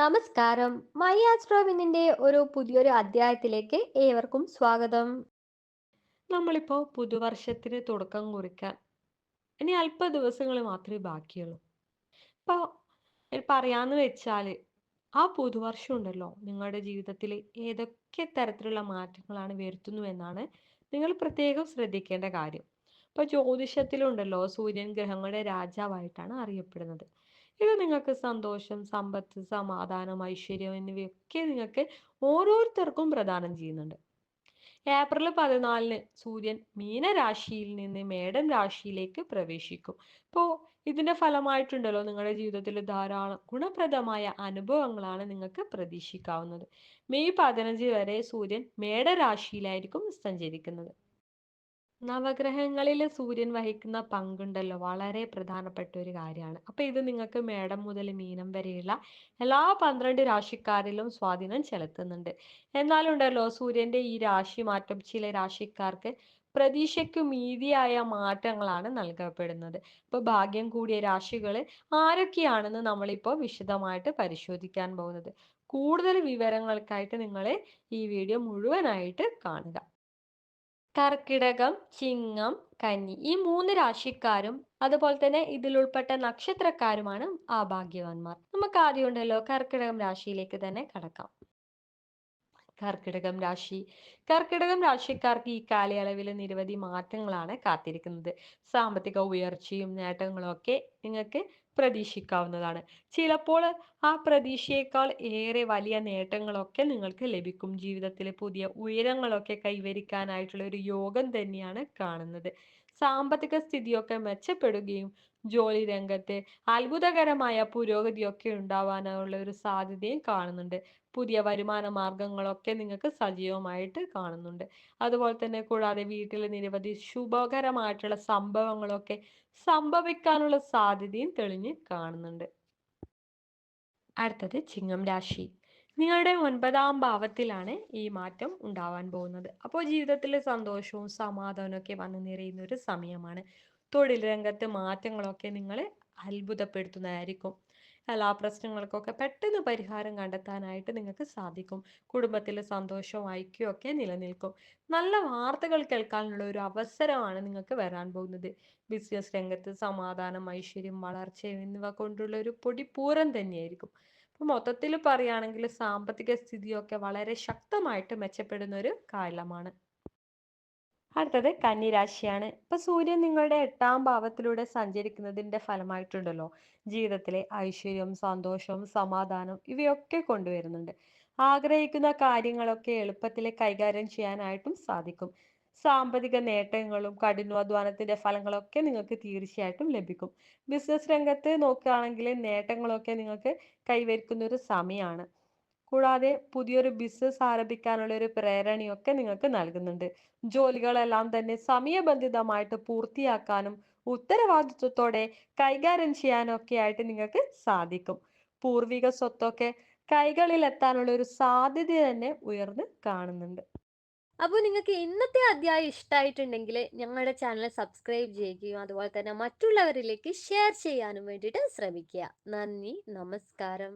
നമസ്കാരം. മൈ ആസ്ട്രോവിനിന്റെ ഒരു പുതിയൊരു അധ്യായത്തിലേക്ക് ഏവർക്കും സ്വാഗതം. നമ്മളിപ്പോ പുതുവർഷത്തിന് തുടക്കം കുറിക്കാൻ. ഇനി അല്പ ദിവസങ്ങൾ മാത്രമേ ബാക്കിയുള്ളൂ. ഇപ്പോൾ പറയാന്ന് വെച്ചാൽ ആ പുതുവർഷം ഉണ്ടല്ലോ. നിങ്ങളുടെ ജീവിതത്തിൽ ഏതൊക്കെ തരത്തിലുള്ള മാറ്റങ്ങളാണ് വരുത്തുന്നു എന്നാണ് നിങ്ങൾ പ്രത്യേകം ശ്രദ്ധിക്കേണ്ട കാര്യം. ഇപ്പോൾ ജ്യോതിഷത്തിലുണ്ടല്ലോ സൂര്യൻ ഗ്രഹങ്ങളുടെ രാജാവായിട്ടാണ് അറിയപ്പെടുന്നത്. ഇത് നിങ്ങൾക്ക് സന്തോഷം സമ്പത്ത് സമാധാനം ഐശ്വര്യം എന്നിവയൊക്കെ നിങ്ങൾക്ക് ഓരോരുത്തർക്കും പ്രദാനം ചെയ്യുന്നുണ്ട്. ഏപ്രിൽ പതിനാലിന് സൂര്യൻ മീനരാശിയിൽ നിന്ന് മേടം രാശിയിലേക്ക് പ്രവേശിക്കും. ഇപ്പോൾ ഇതിന്റെ ഫലമായിട്ടുണ്ടല്ലോ നിങ്ങളുടെ ജീവിതത്തിൽ ധാരാളം ഗുണപ്രദമായ അനുഭവങ്ങളാണ് നിങ്ങൾക്ക് പ്രതീക്ഷിക്കാവുന്നത്. മെയ് പതിനഞ്ച് വരെ സൂര്യൻ മേടരാശിയിലായിരിക്കും സഞ്ചരിക്കുന്നത്. നവഗ്രഹങ്ങളിൽ സൂര്യൻ വഹിക്കുന്ന പങ്കുണ്ടല്ലോ. വളരെ പ്രധാനപ്പെട്ട ഒരു കാര്യമാണ്. അപ്പൊ ഇത് നിങ്ങൾക്ക് മേടം മുതൽ മീനം വരെയുള്ള എല്ലാ പന്ത്രണ്ട് രാശിക്കാരിലും സ്വാധീനം ചെലുത്തുന്നുണ്ട്. എന്നാലുണ്ടല്ലോ സൂര്യന്റെ ഈ രാശി മാറ്റം ചില രാശിക്കാർക്ക് പ്രതീക്ഷയ്ക്കു മീതിയായ മാറ്റങ്ങളാണ് നൽകപ്പെടുന്നത്. ഇപ്പൊ ഭാഗ്യം കൂടിയ രാശികൾ ആരൊക്കെയാണെന്ന് നമ്മളിപ്പോൾ വിശദമായിട്ട് പരിശോധിക്കാൻ പോകുന്നത്. കൂടുതൽ വിവരങ്ങൾക്കായിട്ട് നിങ്ങൾ ഈ വീഡിയോ മുഴുവനായിട്ട് കാണുക. കർക്കിടകം ചിങ്ങം കന്നി ഈ മൂന്ന് രാശിക്കാരും അതുപോലെ തന്നെ ഇതിൽ ഉൾപ്പെട്ട നക്ഷത്രക്കാരുമാണ് ആ ഭാഗ്യവാന്മാർ നമുക്ക് ആദ്യം ഉണ്ടല്ലോ കർക്കിടകം രാശിയിലേക്ക് തന്നെ കടക്കാം. കർക്കിടകം രാശി. കർക്കിടകം രാശിക്കാർക്ക് ഈ കാലയളവിൽ നിരവധി മാറ്റങ്ങളാണ് കാത്തിരിക്കുന്നത്. സാമ്പത്തിക ഉയർച്ചയും നേട്ടങ്ങളും ഒക്കെ നിങ്ങൾക്ക് പ്രതീക്ഷിക്കാവുന്നതാണ്. ചിലപ്പോൾ ആ പ്രതീക്ഷയേക്കാൾ ഏറെ വലിയ നേട്ടങ്ങളൊക്കെ നിങ്ങൾക്ക് ലഭിക്കും. ജീവിതത്തിൽ പുതിയ ഉയരങ്ങളൊക്കെ കൈവരിക്കാനായിട്ടുള്ള ഒരു യോഗം തന്നെയാണ് കാണുന്നത്. സാമ്പത്തിക സ്ഥിതിയൊക്കെ മെച്ചപ്പെടുകയും ജോലി രംഗത്ത് അത്ഭുതകരമായ പുരോഗതിയൊക്കെ ഉണ്ടാവാനുള്ള ഒരു സാധ്യതയും കാണുന്നുണ്ട്. പുതിയ വരുമാന മാർഗങ്ങളൊക്കെ നിങ്ങൾക്ക് സജീവമായിട്ട് കാണുന്നുണ്ട്. അതുപോലെ തന്നെ കൂടാതെ വീട്ടിൽ നിരവധി ശുഭകരമായിട്ടുള്ള സംഭവങ്ങളൊക്കെ സംഭവിക്കാനുള്ള സാധ്യതയും തെളിഞ്ഞ് കാണുന്നുണ്ട്. അടുത്തത് ചിങ്ങം രാശി. നിങ്ങളുടെ ഒൻപതാം ഭാവത്തിലാണ് ഈ മാറ്റം ഉണ്ടാവാൻ പോകുന്നത്. അപ്പോൾ ജീവിതത്തിൽ സന്തോഷവും സമാധാനവും ഒക്കെ വന്നു നിറയുന്ന ഒരു സമയമാണ്. തൊഴിൽ രംഗത്ത് മാറ്റങ്ങളൊക്കെ നിങ്ങളെ അത്ഭുതപ്പെടുത്തുന്നതായിരിക്കും. എല്ലാ പ്രശ്നങ്ങൾക്കൊക്കെ പെട്ടെന്ന് പരിഹാരം കണ്ടെത്താനായിട്ട് നിങ്ങൾക്ക് സാധിക്കും. കുടുംബത്തിൽ സന്തോഷവും ഐക്യവും ഒക്കെ നിലനിൽക്കും. നല്ല വാർത്തകൾ കേൾക്കാനുള്ള ഒരു അവസരമാണ് നിങ്ങൾക്ക് വരാൻ പോകുന്നത്. ബിസിനസ് രംഗത്ത് സമാധാനം ഐശ്വര്യം വളർച്ച എന്നിവ കൊണ്ടുള്ള ഒരു പൊടിപൂരം തന്നെയായിരിക്കും. അപ്പൊ മൊത്തത്തിൽ പറയുകയാണെങ്കിൽ സാമ്പത്തിക സ്ഥിതിയൊക്കെ വളരെ ശക്തമായിട്ട് മെച്ചപ്പെടുന്ന ഒരു കാലമാണ്. അടുത്തത് കന്നിരാശിയാണ്. ഇപ്പൊ സൂര്യൻ നിങ്ങളുടെ എട്ടാം ഭാവത്തിലൂടെ സഞ്ചരിക്കുന്നതിന്റെ ഫലമായിട്ടുണ്ടല്ലോ. ജീവിതത്തിലെ ഐശ്വര്യം സന്തോഷവും സമാധാനം ഇവയൊക്കെ കൊണ്ടുവരുന്നുണ്ട്. ആഗ്രഹിക്കുന്ന കാര്യങ്ങളൊക്കെ എളുപ്പത്തിൽ കൈകാര്യം ചെയ്യാനായിട്ടും സാധിക്കും. സാമ്പത്തിക നേട്ടങ്ങളും കഠിനാധ്വാനത്തിന്റെ ഫലങ്ങളൊക്കെ നിങ്ങൾക്ക് തീർച്ചയായിട്ടും ലഭിക്കും. ബിസിനസ് രംഗത്ത് നോക്കുകയാണെങ്കിൽ നേട്ടങ്ങളൊക്കെ നിങ്ങൾക്ക് കൈവരിക്കുന്ന ഒരു സമയമാണ് കൂടാതെ പുതിയൊരു ബിസിനസ് ആരംഭിക്കാനുള്ള ഒരു പ്രേരണയൊക്കെ നിങ്ങൾക്ക് നൽകുന്നുണ്ട്. ജോലികളെല്ലാം തന്നെ സമയബന്ധിതമായിട്ട് പൂർത്തിയാക്കാനും ഉത്തരവാദിത്വത്തോടെ കൈകാര്യം ചെയ്യാനും ഒക്കെ ആയിട്ട് നിങ്ങൾക്ക് സാധിക്കും. പൂർവിക സ്വത്തൊക്കെ കൈകളിൽ എത്താനുള്ള ഒരു സാധ്യത തന്നെ ഉയർന്ന് കാണുന്നുണ്ട്. അപ്പോൾ നിങ്ങൾക്ക് ഇന്നത്തെ അധ്യായം ഇഷ്ടമായിട്ടുണ്ടെങ്കിൽ ഞങ്ങളുടെ ചാനൽ സബ്സ്ക്രൈബ് ചെയ്യുകയും അതുപോലെ തന്നെ മറ്റുള്ളവരിലേക്ക് ഷെയർ ചെയ്യാനും വേണ്ടിയിട്ട് ശ്രമിക്കുക. നന്ദി നമസ്കാരം.